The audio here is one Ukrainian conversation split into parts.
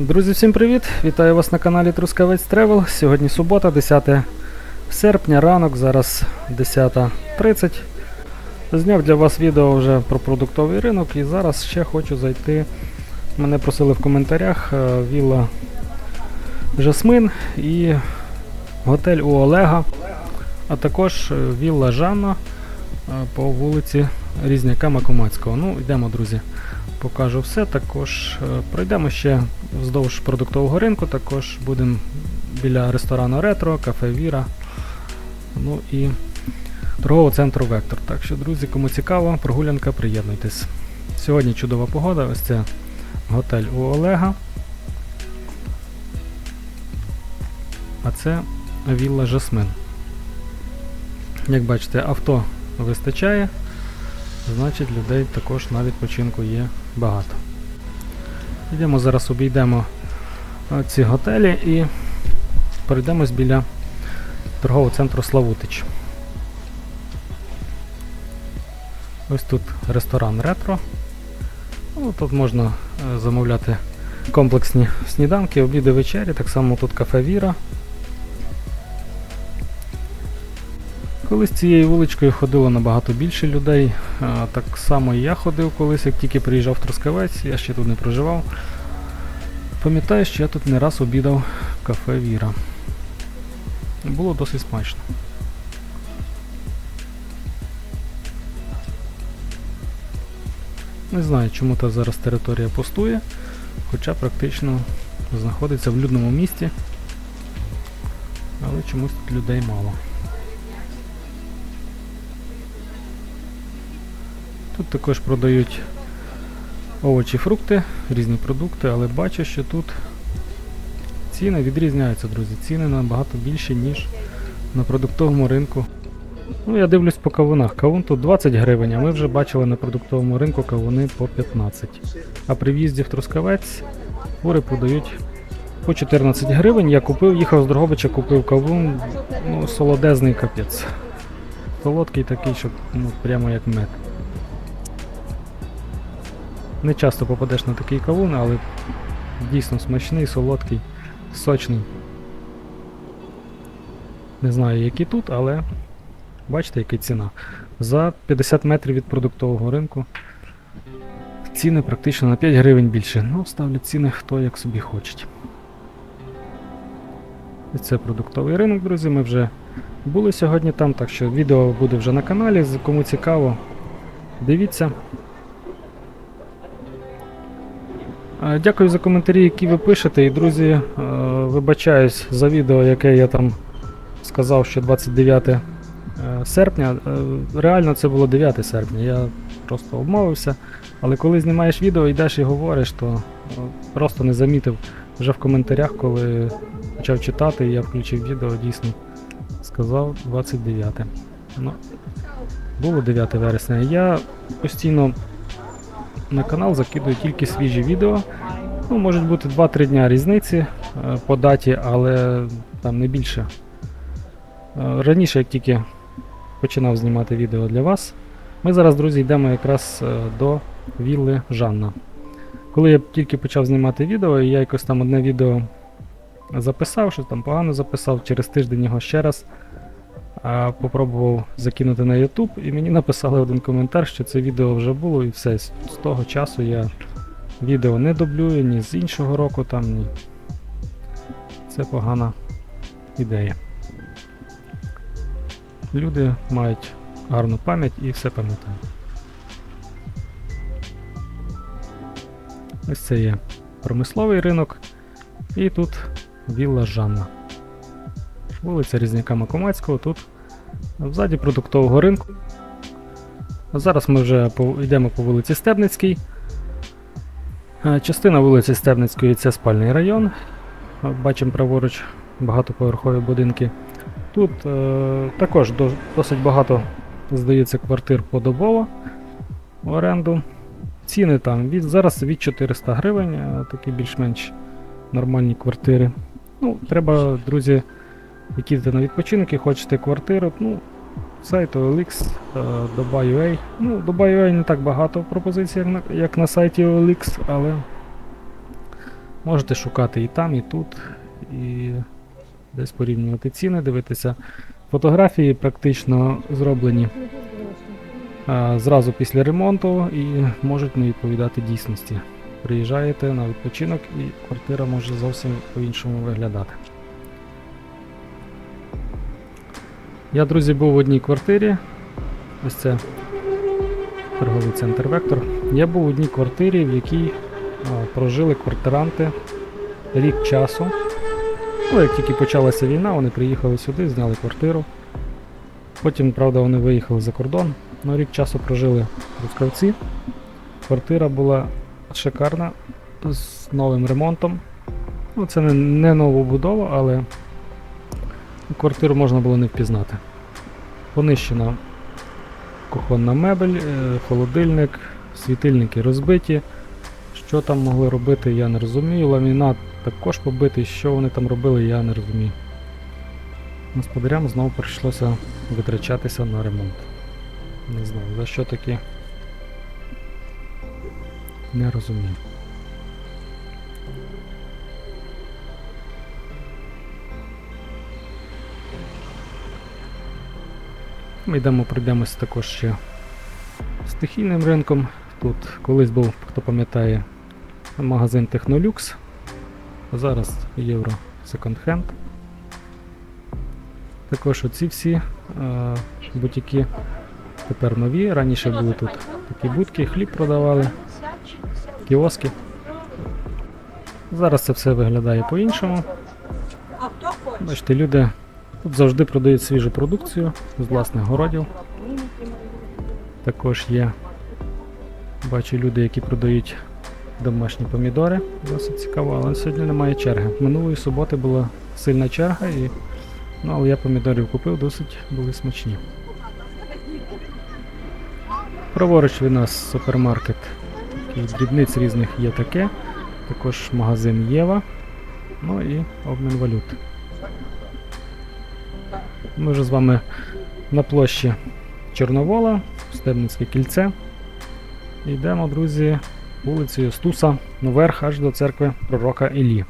Друзі, всім привіт! Вітаю вас на каналі Трускавець Тревел. Сьогодні субота, 10 серпня, ранок, зараз 10.30. Зняв для вас відео вже про продуктовий ринок і зараз ще хочу зайти. Мене просили в коментарях е, вілла Жасмин і готель у Олега, а також е, вілла Жанна е, по вулиці Різняка Макомацького. Ну, йдемо, друзі покажу все. Також е, пройдемо ще вздовж продуктового ринку, також будемо біля ресторану Ретро, кафе Віра. Ну і торгового центру Вектор. Так що, друзі, кому цікаво, прогулянка, приєднуйтесь. Сьогодні чудова погода, ось це готель у Олега. А це вілла Жасмин. Як бачите, авто вистачає значить людей також на відпочинку є багато. Йдемо зараз обійдемо е, ці готелі і пройдемось біля торгового центру Славутич. Ось тут ресторан ретро. Ну, Тут можна е, замовляти комплексні сніданки, обіди вечері, так само тут кафе Віра. Колись цією вуличкою ходило набагато більше людей. Так само і я ходив колись, як тільки приїжджав в Трускавець, я ще тут не проживав. Пам'ятаю, що я тут не раз обідав кафе Віра. Було досить смачно. Не знаю, чому та зараз територія пустує, хоча практично знаходиться в людному місті, але чомусь тут людей мало. Тут також продають овочі, фрукти, різні продукти, але бачу, що тут ціни відрізняються, друзі. Ціни набагато більші, ніж на продуктовому ринку. Ну, я дивлюсь по кавунах. Кавун тут 20 гривень, а ми вже бачили на продуктовому ринку кавуни по 15. А при в'їзді в Трускавець фури продають по 14 гривень. Я купив, їхав з Дрогобича, купив кавун, ну, солодезний капець. Солодкий такий, що ну, прямо як мед. Не часто попадеш на такий кавун, але дійсно смачний, солодкий, сочний. Не знаю, які тут, але бачите, яка ціна. За 50 метрів від продуктового ринку ціни практично на 5 гривень більше. Ну, ставлять ціни хто як собі хоче. І це продуктовий ринок, друзі. Ми вже були сьогодні там, так що відео буде вже на каналі. Кому цікаво, дивіться. Дякую за коментарі, які ви пишете. І, друзі, е, вибачаюсь за відео, яке я там сказав, що 29 е, серпня. Е, Реально це було 9 серпня. Я просто обмовився. Але коли знімаєш відео, йдеш і говориш, то е, просто не замітив вже в коментарях, коли почав читати, я включив відео, дійсно сказав 29. Ну, було 9 вересня. Я постійно на канал закидую тільки свіжі відео. Ну, можуть бути 2-3 дня різниці е, по даті, але там не більше. Е, Раніше, як тільки починав знімати відео для вас, ми зараз, друзі, йдемо якраз е, до вілли Жанна. Коли я тільки почав знімати відео, я якось там одне відео записав, що там погано записав, через тиждень його ще раз попробував закинути на YouTube, і мені написали один коментар, що це відео вже було, і все. З того часу я відео не дублюю ні з іншого року, там ні. Це погана ідея. Люди мають гарну пам'ять і все пам'ятають. Ось це є промисловий ринок, і тут вілла Жанна. Вулиця Різняка Макомацького, тут взаді продуктового ринку. Зараз ми вже йдемо по вулиці Стебницькій. Е, Частина вулиці Стебницької це спальний район. Бачимо праворуч багатоповерхові будинки. Тут е, також до, досить багато, здається, квартир подобово в оренду. Ціни там від, зараз від 400 гривень, е, такі більш-менш нормальні квартири. Ну, треба, друзі, які йдете на відпочинок і хочете квартиру, ну, сайт OLX, е, Dubai.ua. Ну, Dubai.ua не так багато пропозицій, як на, як на сайті OLX, але Можете шукати і там, і тут, і десь порівнювати ціни, дивитися. Фотографії практично зроблені а, зразу після ремонту і можуть не відповідати дійсності. Приїжджаєте на відпочинок і квартира може зовсім по-іншому виглядати. Я, друзі, був в одній квартирі. Ось це торговий центр Вектор. Я був в одній квартирі, в якій прожили квартиранти рік часу. Ну, як тільки почалася війна, вони приїхали сюди, зняли квартиру. Потім, правда, вони виїхали за кордон. Ну, рік часу прожили в Трускавці. Квартира була шикарна, з новим ремонтом. Ну, це не, не новобудова, але квартиру можна було не впізнати. Понищена кухонна мебель, е, холодильник, світильники розбиті. Що там могли робити, я не розумію. Ламінат також побитий, що вони там робили, я не розумію. Господарям знову прийшлося витрачатися на ремонт. Не знаю, за що таке. Не розумію. Ми йдемо, пройдемося також ще стихійним ринком. Тут колись був, хто пам'ятає, магазин Технолюкс. а Зараз євро секонд-хенд. Також оці всі е, бутіки тепер нові. Раніше були тут такі будки, хліб продавали, кіоски. Зараз це все виглядає по-іншому. Бачите, люди тут завжди продають свіжу продукцію з власних городів. Також є, бачу люди, які продають домашні помідори. Досить цікаво, але сьогодні немає черги. Минулої суботи була сильна черга, і, ну, але я помідорів купив, досить були смачні. Праворуч від нас супермаркет. Дрібниць різних є таке. Також магазин Єва. Ну і обмін валют. Ми вже з вами на площі Чорновола, Стебницьке кільце. Йдемо, друзі, вулицею Стуса наверх аж до церкви пророка Іллі.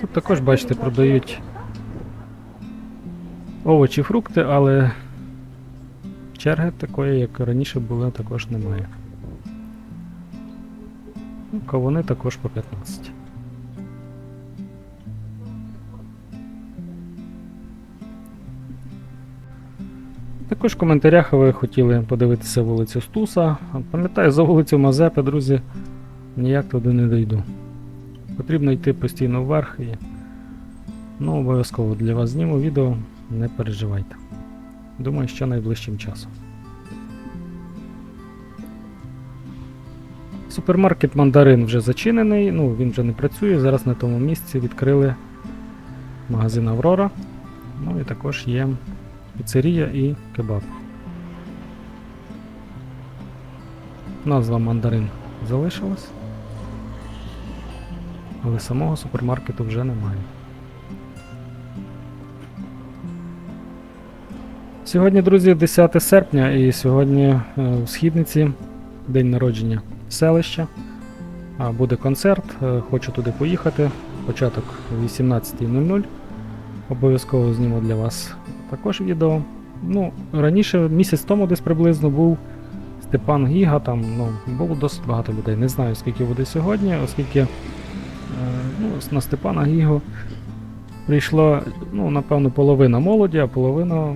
Тут також, бачите, продають овочі, фрукти, але черги такої, як раніше були, також немає. Ну, Кавуни також по 15. Також в коментарях ви хотіли подивитися вулицю Стуса. Пам'ятаю, за вулицю Мазепи, друзі, ніяк туди не дойду. Потрібно йти постійно вверх і ну, обов'язково для вас зніму відео, не переживайте. Думаю, що найближчим часом. Супермаркет Мандарин вже зачинений, ну він вже не працює. Зараз на тому місці відкрили магазин Аврора. Ну і також є піцерія і кебаб. Назва мандарин залишилась, але самого супермаркету вже немає. Сьогодні, друзі, 10 серпня, і сьогодні е, в східниці день народження селища. Буде концерт, е, хочу туди поїхати. Початок 18.00. Обов'язково зніму для вас також відео. Ну, раніше, місяць тому десь приблизно був Степан Гіга, там ну, було досить багато людей. Не знаю, скільки буде сьогодні, оскільки е, ну, на Степана Гігу прийшло, ну, напевно, половина молоді, а половина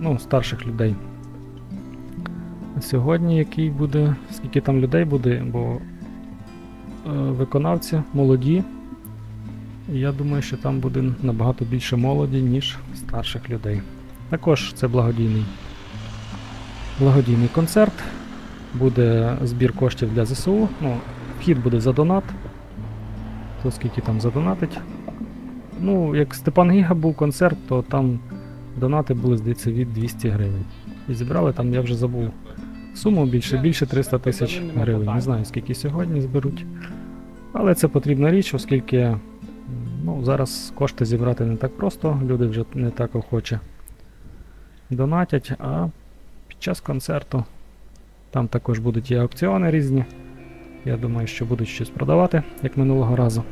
ну, старших людей. Сьогодні який буде, скільки там людей буде, бо е, виконавці молоді. Я думаю, що там буде набагато більше молоді, ніж старших людей. Також це благодійний, благодійний концерт. Буде збір коштів для ЗСУ. Ну, вхід буде за донат. То скільки там задонатить. Ну, як Степан Гіга був концерт, то там донати були, здається, від 200 гривень. І зібрали там, я вже забув суму більше, більше 300 тисяч гривень. Не знаю, скільки сьогодні зберуть. Але це потрібна річ, оскільки ну, зараз кошти зібрати не так просто, люди вже не так охоче донатять, а під час концерту там також будуть і аукціони різні. Я думаю, що будуть щось продавати, як минулого разу.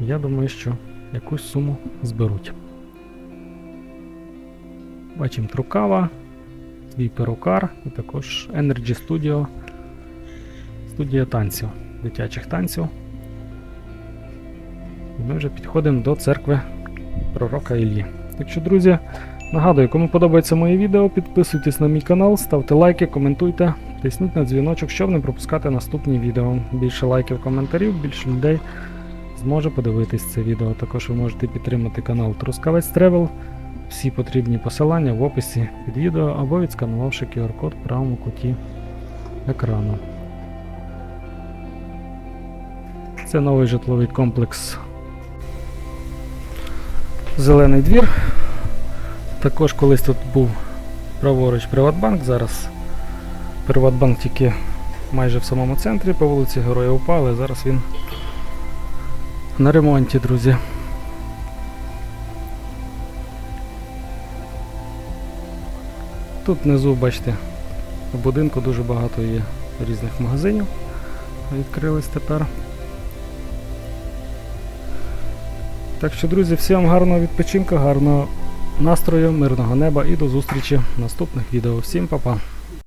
Я думаю, що якусь суму зберуть. Бачимо Трукава, свій перукар і також Energy Studio, студія танців, дитячих танців. Ми вже підходимо до церкви пророка Іллі. Так що, друзі, нагадую, кому подобається моє відео, підписуйтесь на мій канал, ставте лайки, коментуйте, тисніть на дзвіночок, щоб не пропускати наступні відео. Більше лайків, коментарів, більше людей зможе подивитись це відео. Також ви можете підтримати канал Трускавець Тревел. Всі потрібні посилання в описі під відео або відсканувавши QR-код в правому куті екрану. Це новий житловий комплекс Зелений двір. Також колись тут був праворуч Приватбанк, зараз Приватбанк тільки майже в самому центрі по вулиці Героя УПА, але зараз він на ремонті, друзі. Тут внизу, бачите, у будинку дуже багато є різних магазинів. Відкрились тепер. Так що, друзі, всім гарного відпочинку, гарного настрою, мирного неба і до зустрічі в наступних відео. Всім па-па!